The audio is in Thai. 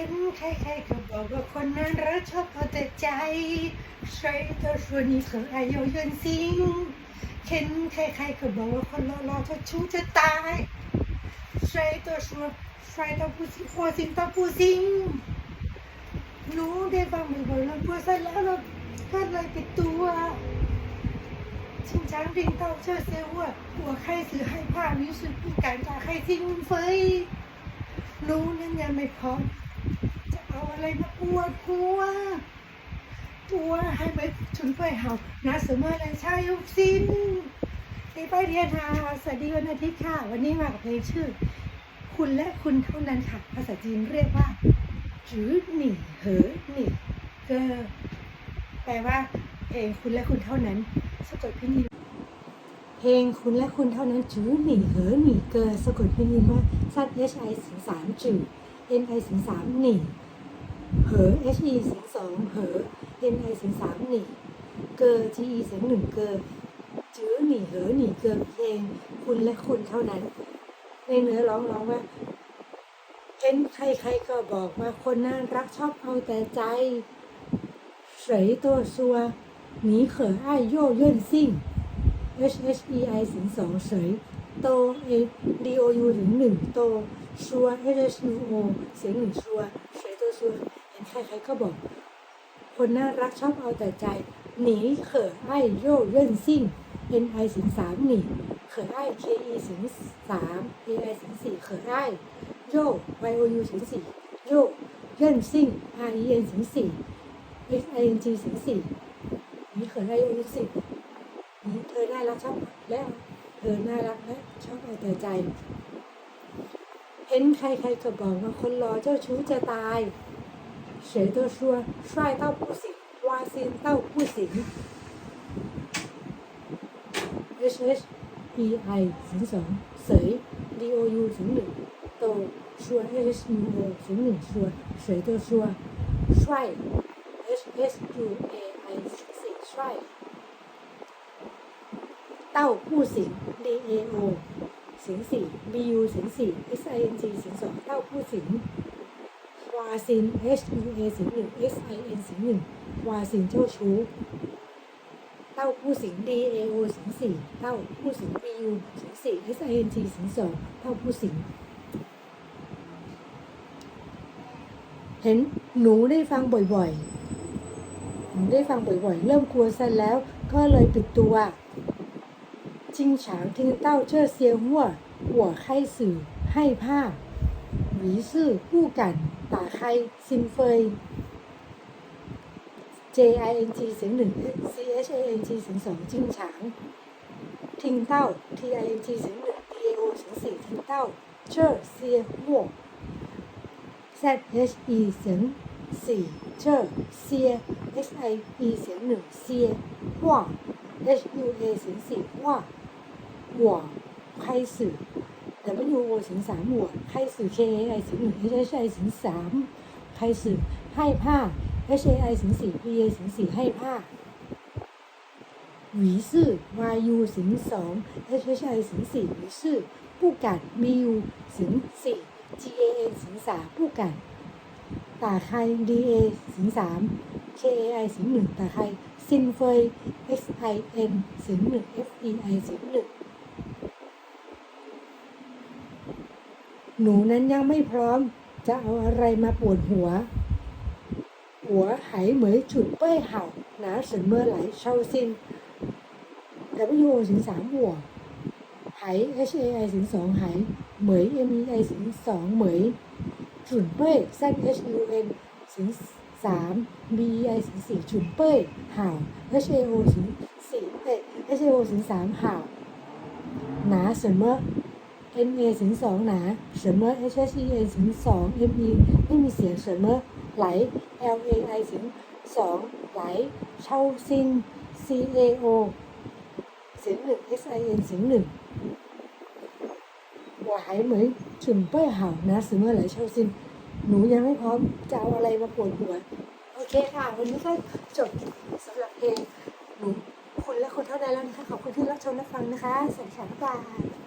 เห็นใครๆก็บอกว่าคนนั้นรักชอบเอาแต่ใจใช่ตัวชวนนี้เขาอายุยืนสิงเห็นใครๆก็บอกว่าคนรอๆเขาชู้จะตายใช่ตัวชวนใช่ตัวผู้สิงหัวสิงตัวผู้สิงหนูได้ฟังบ่อยๆแล้วพูดซะแล้วเราก็เลยปิดตัวชิงช้างดิงเต้าเชื่อเซว่าหัวใครสือให้ผ้ามิสุทธิการจากใครทิ้งเฟยรู้นั่นยังไม่พร้อม เอาอะไรมาปวดหัวตัวให้ไปฉุนไปเห่านะสมอไรชายยุกสินตีไปเรียนหาสวัสดีวันอาทิตย์ค่ะ วันนี้มากับเพลงชื่อ คุณและคุณเท่านั้นค่ะ ภาษาจีนเรียกว่าจื้อหนี่เหอหนี่เกอแปลว่าเพลงคุณและคุณเท่านั้นสะกดพินินเพลงคุณและคุณเท่านั้นจื้อหนี่เหอหนี่เกอสะกดพินินว่าซัด H I ถึงสามจื้อ N I ถึงสามหนี่ เหอ he เสียงสองเหอเอ็ ni เสียงสามหนีเกอ ge เสียงหนึ่งเกอจื้อหนีเหอหนีเกอเพลงคุณและคุณเท่านั้น ในเนื้อร้องร้องว่าเป็นใครๆก็บอกว่าคนน่ารักชอบเอาแต่ใจเสยตัวซัวหนีเขออ้ายโย่เยื่นซิ่ง h h e i สิงสองเฉยโต a d o u ถึงหนึ่งโตชัว h h u o เสียงหนึ่งชัวเสยตัวชัว ใครๆก็บอก คนน่ารักชอบเอาแต่ใจ หนีเขอไอ้โยเย่นซิ่ง N I เสียงสามหนีเขอไอ้ K E เสียงสาม A I เสียงสี่เขอไอ้โย Y O U เสียงสี่โยเย่นซิ่ง R E N เสียงสี่ X I N G เสียงสี่หนีเขอไอ้โยย่นซิ่งหนีเธอน่ารักชอบแล้วเธอน่ารักและชอบเอาแต่ใจ เห็นใครๆก็บอกว่าคนรอเจ้าชู้จะตาย 谁都说帅到不行，花心到不行。h s e i 声四，谁 d o u 声四，都说 h s u o 声四说谁都说帅 h s u a i 声帅。到不行，D A O 声四 b u 声四 s i n g 声四太行，sing。 วาซิน H U A สิงหนึ่ง X I N สิงหนึ่งวาซินเจ้าชู้เต้าผู้สิง D A O สิงสี่เต้าผู้สิง B U สิงสี่ S I N G สิงสองเต้าผู้สิงเห็นหนูได้ฟังบ่อยๆ หนูได้ฟังบ่อยๆ เริ่มกลัวซะแล้วก็เลยปิดตัวจิงฉางทิ้งเต้าเชื่อเซียหัวหัวไข้สื่อให้ภาพ หวีซื่อกู้กันตาไคซิมเฟย J I N G เสียงหนึ่ง C H A N G เสียงสองจิงฉาง ทิงเต้า T I N G เสียงหนึ่ง T A O เสียงสี่ทิงเต้าเชอร์เซียหว Z H E เสียงสี่เชอร์เซีย H I E เสียงหนึ่งเซียหว H U A เสียงสี่หวหวไคสื่อ แต่ไม่ยูสิงสามหมวดไข้สื่อไอสิงหนึ่ง H I สิงสามใครสื่อให้ผ้าเอชไอสิงสี่พี P อสิงสี่ให้ผ้าหวีซื่อวายูสิงสองเอช H H I สิงสี่หวีซื่อผู้กัด MU สิงสี่จีเอเ N สิงสามผู้กัดตาใครดีเอสิงสามเคไอสิงหนึ่งตาใครซินเฟยอ็ N สิงหนึ่งเอสไอไอสิงหนึ่ง หนูนั้นยังไม่พร้อม จะเอาอะไรมาปวดหัว หัวหายเหมยฉุดเป้ยเห่าหนาสินเมื่อไหลเช่าสิ้น W ถึนสามหัวหไห H A I ถึงสองหายเหมย M E I ถึงสองเหมยฉุดเป้ยสั้น H U N ถึงสาม B E I สินสี่ฉุดเป้ยห่าว H A O ถึงสี่เอ้ H A O ถึงสามห่าหนาสินเมื่อ MA02 หนาเสมอ HHEA02 ME ไม่มีเสียงเสมอไหล LAI02 ไหลเช่าซิน CAO เสียงหนึ่ง SIN เสียงหนึ่งหวายเหมือนถึงเป้ยเห่านะเสมอไหลเช่าซิน หนูยังไม่พร้อมจะเอาอะไรมาปวดหัว โอเคค่ะ วันนี้ก็จบสำหรับเพลงหนูคุณและคนเท่านั้นแล้วนะคะ ขอบคุณที่รับชมและฟังนะคะสวัสดีค่ะบ๊ายบาย